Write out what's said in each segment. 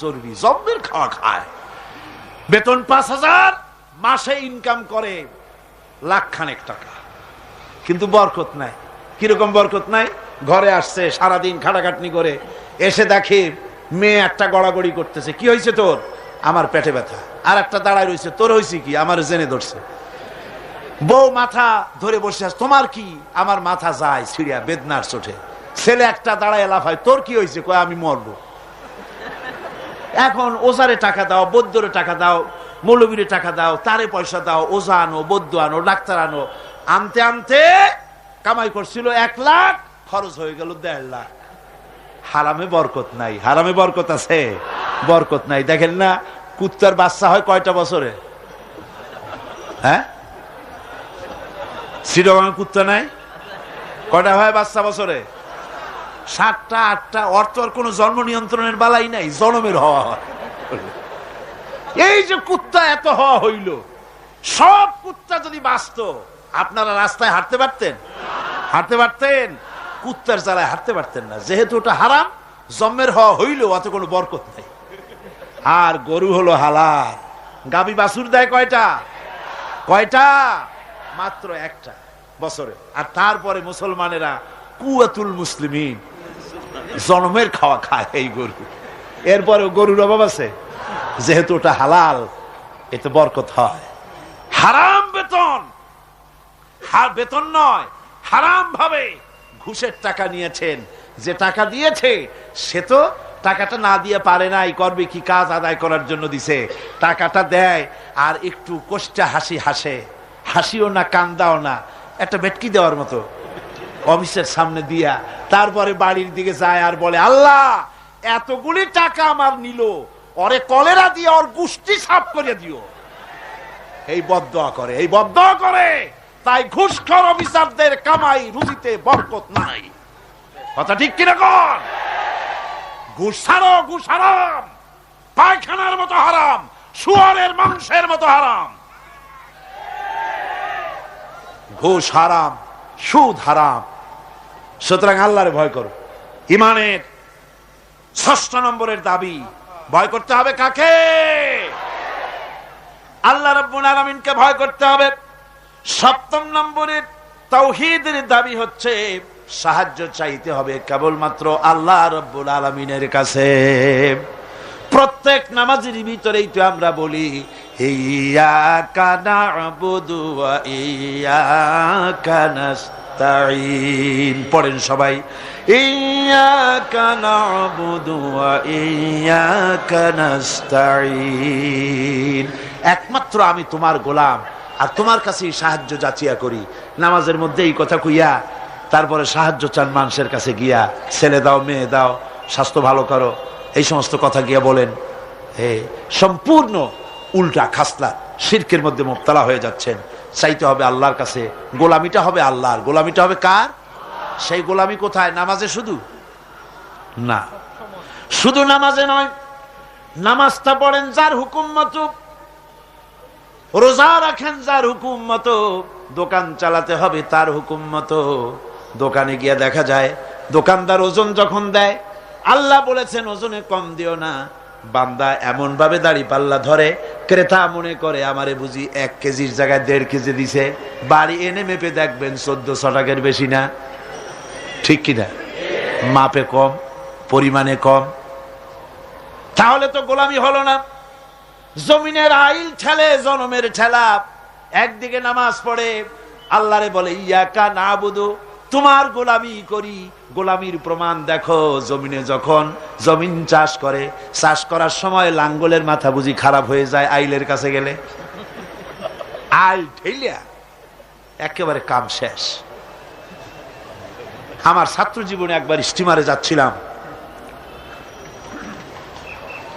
চর্বি, জম্মের খাওয়া খায়। বেতন পাঁচ হাজার, মাসে ইনকাম করে লাখ খানেক টাকা। কিন্তু বরকত নাই। কীরকম বরকত নাই? ঘরে আসছে, সারাদিন খাটাখাটনি করে এসে দেখে মেয়ে একটা গড়াগড়ি করতেছে। কি হয়েছে তোর? আমার পেটে ব্যথা। আর একটা দাঁড়ায় রয়েছে। তোর হয়েছে কি? আমার জেনে ধরছে। বউ মাথা ধরে বসে আছে। তোমার কি? আমার মাথা যায়, ছিড়িয়া বেদনার চোটে। ছেলে একটা দাঁড়ায় লাফায়, তোর কি হয়েছে? কয়, আমি মরবো। এখন ওজারে টাকা দাও, বৌদ্ধরে টাকা দাও, মৌলবীরে টাকা দাও, তারে পয়সা দাও, ওজা আনো, বৌদ্ধ আনো, ডাক্তার আনো। আনতে আনতে কামাই করছিল এক লাখ, খরচ হয়ে গেল দেড় লাখ। হারামে বরকত নাই, হারামে বরকত আছে? বরকত নাই। দেখেন না, কুত্তার বাচ্চা হয় কয়টা বছরে? হ্যাঁ? শ্রীরঙের কুত্তা নাই? কয়টা হয় বাচ্চা বছরে? সাতটা, আটটা, অর্থ আর কোনো জন্ম নিয়ন্ত্রণের বালাই নাই, জনমের হওয়া এই যে কুত্তা এত হওয়া হইল, সব কুত্তা যদি বাঁচত, আপনারা রাস্তায় হাঁটতে পারতেন? হাঁটতে পারতেন? কুত্তার জ্বালায় হাঁটতে পারতেন না। যেহেতু ওটা হারাম, জন্মের হওয়া হইল অত কোনো বরকত নেই। আর গরু হলো হালাল। গাবি বাছুর দেয় কয়টা? কয়টা? মাত্র একটা বছরে। আর তারপরে মুসলমানেরা কুয়াতুল মুসলিমিন জনমের খাওয়া খায় এই গরু। এরপরে গরুর অভাব আছে। যেহেতু ওটা হালাল, এতে বরকত হয়। হারাম বেতন। বেতন নয় হারাম ভাবে ঘুষের টাকা নিয়েছেন। যে টাকা দিয়েছে, সে তো টাকাটা না দিয়ে পারে নাই, করবে কি কাজ আদায় করার জন্য দিছে। টাকাটা দেয় আর একটু কোষ্টা হাসি হাসে। হাসিও না, কান্দাও না। একটা ভেটকি দেওয়ার মতো। অফিসের সামনে দিয়া তারপরে বাড়ির দিকে যায় আর বলে, আল্লাহ, এতগুলি টাকা আমার নিল। ওরে কলেরা দিয়ে ওর গুষ্টি সাফ করে দিও। এই বদয়া করে, এই বদয়া করে। তাই ঘুষখোর অফিসারদের কামাই, রুজিতে বরকত নাই। কথা ঠিক কিনা কর ঘুষ ছাড়ো, ঘুষ হারাম। পায়খানার মতো হারাম, শুয়ারের মাংসের মতো হারাম। ঘুষ হারাম, সুদ হারাম সুতরাং আল্লাহরে ভয় করো। ইমানের ষষ্ঠ নম্বরের দাবি, ভয় করতে হবে কাকে? আল্লাহ আলমিনকে ভয় করতে হবে। সপ্তম নম্বরের তৌহিদের দাবি হচ্ছে, সাহায্য চাইতে হবে কেবলমাত্র আল্লাহ রব্বুল আলমিনের কাছে। প্রত্যেক নামাজের ভিতরেই তো আমরা বলি ইয়াকা না'বুদু ওয়া ইয়াকা নাস্তাঈন পড়েন সবাই ইয়াকা না'বুদু ওয়া ইয়াকা একমাত্র আমি তোমার গোলাম আর তোমার কাছেই সাহায্য যাচিয়া করি। নামাজের মধ্যে এই কথা কইয়া তারপরে সাহায্য চান মানুষের কাছে গিয়া, ছেলে দাও, মেয়ে দাও, স্বাস্থ্য ভালো করো। এই সমস্ত কথা গিয়া বলেন, হে, সম্পূর্ণ উল্টা খাসলা, শিরকের মধ্যে মুক্তলা হয়ে যাচ্ছেন। চাইতে হবে আল্লাহর কাছে। গোলামিটা হবে আল্লাহর। গোলামিটা হবে কার? সেই গোলামি কোথায়? নামাজে শুধু? না। শুধু নামাজে নয়, নামাজটা পড়েন যার হুকুম মতো। রোজা রাখেন যার হুকুম মতো। দোকান চালাতে হবে তার হুকুম মতো। দোকানে গিয়ে দেখা যায়, দোকানদার ওজন যখন দেয়, আল্লাহ বলেছেন, ওজনে কম দিও না। বান্দা এমন ভাবে দাড়ি পাল্লা ধরে, ক্রেতা মনে করে, আমারে বুঝি এক কেজির জায়গায় দেড় কেজি দিছে। বাড়ি এনে মেপে দেখবেন চোদ্দশো টাকার বেশি না। ঠিক কিনা? মাপে কম, পরিমাণে কম। তাহলে তো গোলামি হলো না। জমিনের আইল ঠেলে, জনমের ঠেলা। একদিকে নামাজ পড়ে, আল্লাহরে বলে, ইয়াকা না বুধু তোমার গোলামি করি, গোলামির প্রমাণ দেখো, জমিনে যখন জমিন চাষ করে, চাষ করার সময় লাঙ্গলের মাথা বুঝি খারাপ হয়ে যায় আইলের কাছে গেলে। আইল ঠেলিয়া একেবারে কাম শেষ। আমার ছাত্র জীবনে একবার স্টিমারে যাচ্ছিলাম।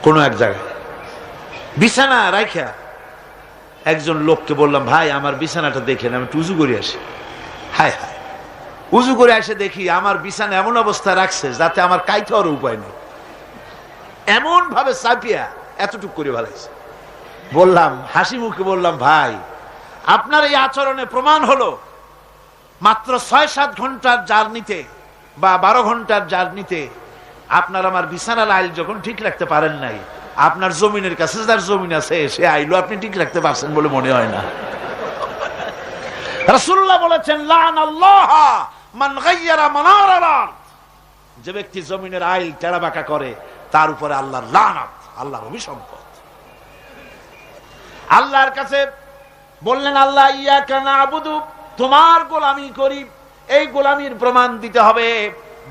কোনো এক জায়গায়। বিছানা রাইখা, একজন লোককে বললাম, ভাই, আমার বিছানাটা দেখেন, আমি টুজু করে আসি। হায় হায়। উজু করে এসে দেখি আমার বিছানা এমন অবস্থা রাখছে যাতে আমার কাইতে হওয়ার উপায় নেই। এমন ভাবে চাপিয়া এতটুক করে ভালাইছে। বললাম, হাসি মুখে বললাম, ভাই, আপনার এই আচরণে প্রমাণ হলো মাত্র ছয় সাত ঘণ্টার জার্নিতে বা বারো ঘণ্টার জার্নিতে আপনার আমার বিছানার আইল যখন ঠিক রাখতে পারেন নাই, আপনার জমিনের কাছে যার জমিন আছে, সে আইলও আপনি ঠিক রাখতে পারছেন বলে মনে হয় না। রাসূলুল্লাহ বলেছেন লান আল্লাহ যে ব্যক্তি জমিনের আইল টেরা বাঁকা করে, তার উপরে আল্লাহর লানাত, আল্লাহর অভিসম্পদ। আল্লাহর কাছে বললেন, আল্লাহ ইয়া কানা তোমার গোলামি করি। এই গোলামির প্রমাণ দিতে হবে,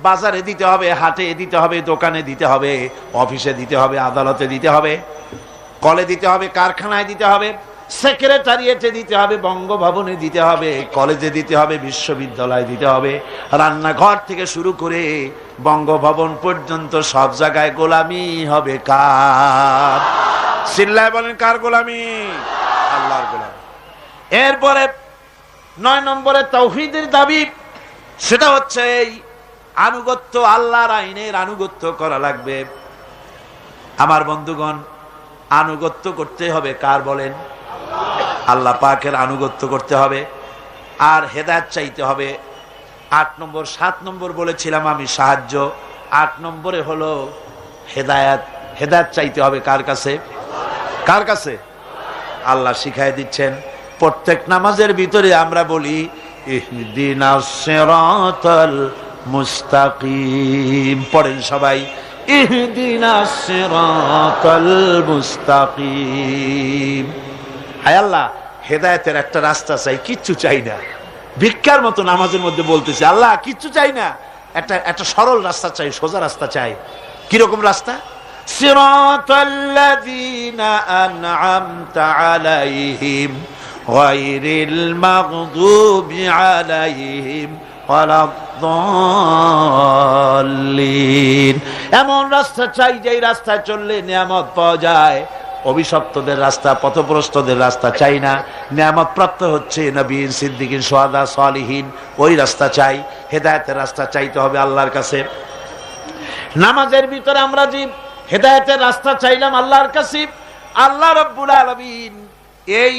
বাজারে দিতে হবে, হাটে দিতে হবে, দোকানে দিতে হবে, অফিসে দিতে হবে, আদালতে দিতে হবে, কলে দিতে হবে, কারখানায় দিতে হবে। সেক্রেটারিয়েটে দিতে হবে, বঙ্গভবনে দিতে হবে, কলেজে দিতে হবে, বিশ্ববিদ্যালয়ে দিতে হবে। রান্নাঘর থেকে শুরু করে বঙ্গভবন পর্যন্ত সব জায়গায় গোলামি হবে কার? সিল্লায় বলেন, কার গোলামি? আল্লাহর গোলামি। এরপরে নয় নম্বরে তৌহিদের দাবি, সেটা হচ্ছে এই আনুগত্য, আল্লাহর আইনের আনুগত্য করা লাগবে। আমার বন্ধুগণ, আনুগত্য করতে হবে কার বলেন? আল্লাহ পাকের আনুগত্য করতে হবে, আর হেদায়ত চাইতে হবে। আট নম্বর, সাত নম্বর বলেছিলাম আমি, সাহায্য। আট নম্বরে হলো হেদায়াত। হেদায়ত চাইতে হবে কার কাছে? কার কাছে? আল্লাহ শিখাই দিচ্ছেন, প্রত্যেক নামাজের ভিতরে আমরা বলি মুস্তাকিম। পড়েন সবাই, ইহদিনাস সিরাতাল মুস্তাকিম। আল্লাহ, হেদায়তের একটা রাস্তা চাই, কিচ্ছু চাই না। ভিক্ষার মতো নামাজের মধ্যে বলতেছি, আল্লাহ, কিচ্ছু চাই না। একটা একটা সরল রাস্তা চাই, সোজা রাস্তা চাই। কীরকম রাস্তা? আলাইহিম এমন রাস্তা চাই যে রাস্তায় চললে নিয়ামত পাওয়া যায়। অভিশপ্তদের রাস্তা পথপ্রস্তদের রাস্তা চাই না। নিয়ামত প্রাপ্ত হচ্ছে নবীন সিদ্দিকিন, সোহাদা সালিহীন। ওই রাস্তা চাই, হেদায়তের রাস্তা চাইতে হবে আল্লাহর কাছে। নামাজের ভিতরে আমরা যে হেদায়তের রাস্তা চাইলাম আল্লাহর কাছে, আল্লাহ রব্বুল আলমিন এই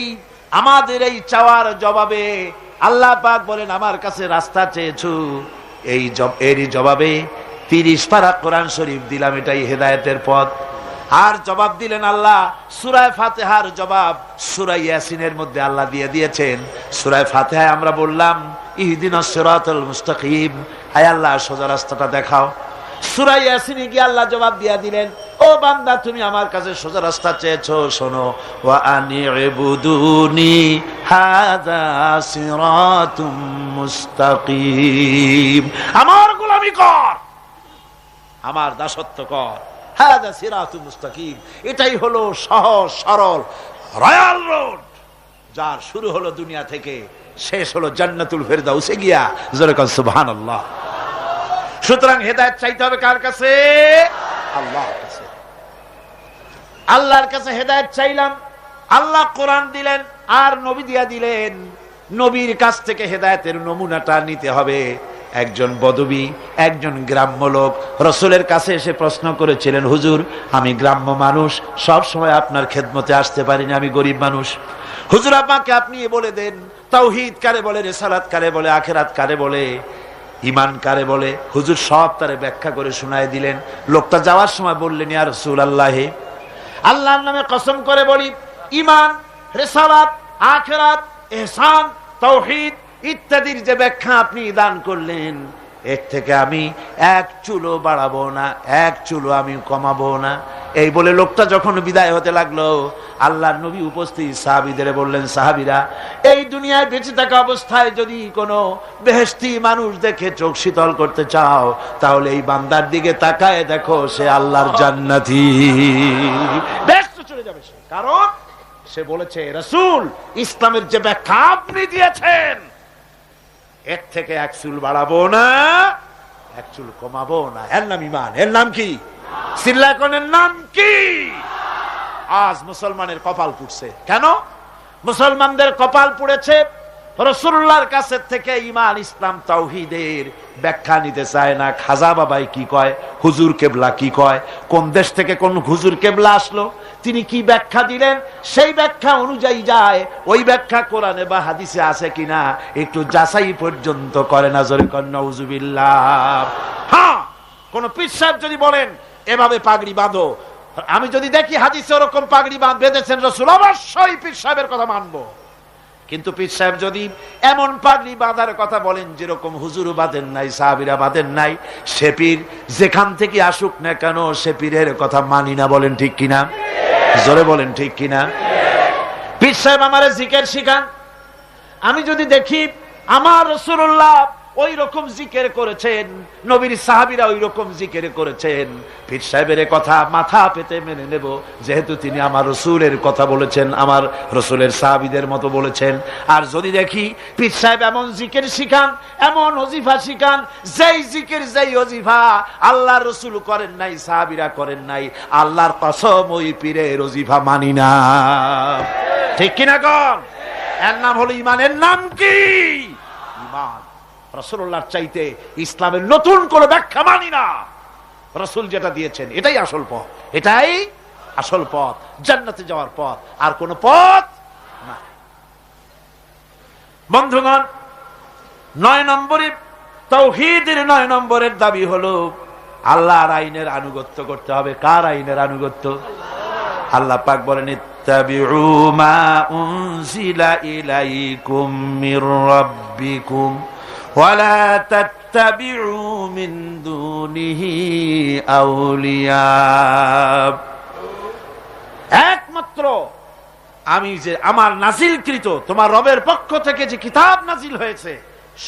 আমাদের এই চাওয়ার জবাবে আল্লাহ পাক বলেন, আমার কাছে রাস্তা চেয়েছু। এই এরই জবাবে তিরিশ পারা কোরআন শরীফ দিলাম, এটাই হেদায়েতের পথ। আর জবাব দিলেন আল্লাহ। সুরায় ফাতেহার জবাব সুরাই ইয়াসিনের মধ্যে আল্লাহ দিয়ে দিয়েছেন। সুরায় ফাতেহায় আমরা বললাম, ইহদিন সিরাতুল মুস্তাকিম। আয় আল্লাহ, সোজা রাস্তাটা দেখাও। সুরাই ইয়াসিনে গিয়ে আল্লাহ জবাব দিয়া দিলেন, ও বান্দা, তুমি আমার কাছে সোজা রাস্তা চেয়েছো, শোনো। ওয়া আনি ইবুদুনি হাযা সিরাতুম মুস্তাকিম। আমার গোলামি কর, আমার দাসত্ব কর। হাযা সিরাতুম মুস্তাকিম। এটাই হলো সহজ, সরল রয়্যাল রোড। যার শুরু হলো দুনিয়া থেকে, শেষ হলো জান্নাতুল ফেরদাউসে গিয়া। জোরে কন, সুবহানাল্লাহ। সুতরাং হেদায়ত চাইতে হবে কার কাছে? আল্লাহর কাছে। আল্লাহর কাছে হেদায়ত চাইলাম। আল্লাহ কোরআন দিলেন আর নবী দিয়া দিলেন। নবীর কাছ থেকে হেদায়তের নমুনাটা নিতে হবে। একজন বদবী, একজন গ্রাম্য লোক। রসুলের কাছে এসে প্রশ্ন করেছিলেন, হুজুর, আমি গ্রাম্য মানুষ, সব সময় আপনার খেদমতে আসতে পারিনি আমি গরিব মানুষ। হুজুর, আমাকে আপনি বলে দেন, তাওহিদ কারে বলে, রেসালাত কারে বলে, আখেরাত কারে বলে ইমান কারে বলে? হুজুর সব তারে ব্যাখ্যা করে শোনায় দিলেন। লোকটা যাওয়ার সময় বললেন, ইয়া রসুল আল্লাহে আল্লাহর নামে কসম করে বলি ইমান রেসালাত, আখেরাত, এহসান তৌহিদ ইত্যাদির যে ব্যাখ্যা আপনি দান করলেন, এর থেকে আমি এক চুলো বাড়াবো না, এক চুলো আমি কমাবো না। এই বলে লোকটা যখন বিদায় হতে লাগল, আল্লাহর নবী উপস্থিত সাহাবিদের বললেন, সাহাবিরা, এই দুনিয়ায় বেঁচে থাকা অবস্থায় যদি কোনো বেহেস্তি মানুষ দেখে চোখ শীতল করতে চাও, তাহলে এই বান্দার দিকে তাকায় দেখো, সে আল্লাহর জান্নাতি। ব্যস্ত চলে যাবে কারণ সে বলেছে, রসুল, ইসলামের যে ব্যাখ্যা আপনি দিয়েছেন এর থেকে এক চুল বাড়াবো না, এক চুল কমাবো না। এর নাম ইমান এর নাম কি? সিল্লাকনের নাম কি? আজ মুসলমানের কপাল পুড়ছে। কেন? মুসলমানদের কপাল পুড়েছে রসুল্লাহর কাছে থেকে ইমান ইসলাম, তাওহিদের ব্যাখ্যা নিতে চায় না, খাজা বাবাই কি কয়, হুজুর কেবলা কি কয়, কোন দেশ থেকে কোন হুজুর কেবলা আসলো, তিনি কি ব্যাখ্যা দিলেন? সেই ব্যাখ্যা অনুযায়ী যায়, ওই ব্যাখ্যা কোরআনে বা হাদিসে আছে কিনা, একটু যাচাই পর্যন্ত করে না জোরে কন্যা হ্যাঁ কোন পীর সাহেব যদি বলেন, এভাবে পাগড়ি বাঁধো। আমি যদি দেখি হাদিসে ওরকম পাগড়ি বাঁধ, বেঁধেছেন রসুল, অবশ্যই পীর সাহেবের কথা মানবো। কিন্তু পীর সাহেব যদি এমন পাগড়ি বাঁধার কথা বলেন যেরকম হুজুর বাঁধেন নাই, সাহাবিরা বাঁধেন নাই, সে পীর যেখান থেকে আসুক না কেন সে পীরের কথা মানি না বলেন ঠিক কিনা? জোরে বলেন ঠিক কিনা? পীর সাহেব আমার জিকের শিখান। আমি যদি দেখি আমার রসুল্লাহ ওই রকম জিকের করেছেন, নবীর সাহাবিরা ওই রকম জিকের করেছেন। পীর সাহেবের কথা মাথা পেতে মেনে নেব, যেহেতু তিনি আমার রসুলের কথা বলেছেন, আমার রসুলের সাহাবিদের মতো বলেছেন। আর যদি দেখি পীর সাহেব এমন জিকের শিখান, এমন অজিফা শিখান, যেই জিকের যেই অজিফা আল্লাহ রসুল করেন নাই, সাহাবিরা করেন নাই, আল্লাহর কসম ওই পীরের অজিফা মানি না। ঠিক কিনা কন? এর নাম হলো ইমানের নাম কি? ইমান। রসুল্লাহর চাইতে ইসলামের নতুন কোন ব্যাখ্যা মানি না। রসুল যেটা দিয়েছেন, এটাই আসল পথ। এটাই আসল পথ। জান্নাতে যাওয়ার পথ। আর কোন পথ না বন্ধুগণ, নয় নম্বরে তৌহিদের নয় নম্বরের দাবি হলো, আল্লাহর আইনের আনুগত্য করতে হবে। কার আইনের আনুগত্য? আল্লাহ পাক বলেন, ইত্তাবিউ ওয়ালা তাত্তাবিউ মিন দুনিহি আউলিয়া একমাত্র আমি যে আমার নাজিলকৃত, তোমার রবের পক্ষ থেকে যে কিতাব নাজিল হয়েছে,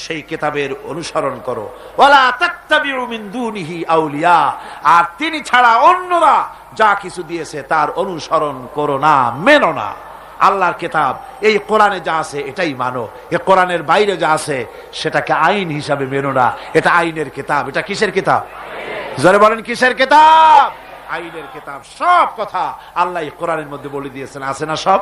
সেই কিতাবের অনুসরণ করো। আউলিয়া, আর তিনি ছাড়া অন্যরা যা কিছু দিয়েছে তার অনুসরণ করো না, মেনো না। আল্লাহর কেতাব। এই কোরআনে যা আছে, এটাই মানো। এ কোরআনের বাইরে যা আছে, সেটাকে আইন হিসাবে মেনো না। এটা আইনের কেতাব। এটা কিসের কিতাব? জোরে বলেন, কিসের কেতাব? আইনের কেতাব। সব কথা আল্লাহ কোরআনের মধ্যে বলে দিয়েছেন। আছে না সব?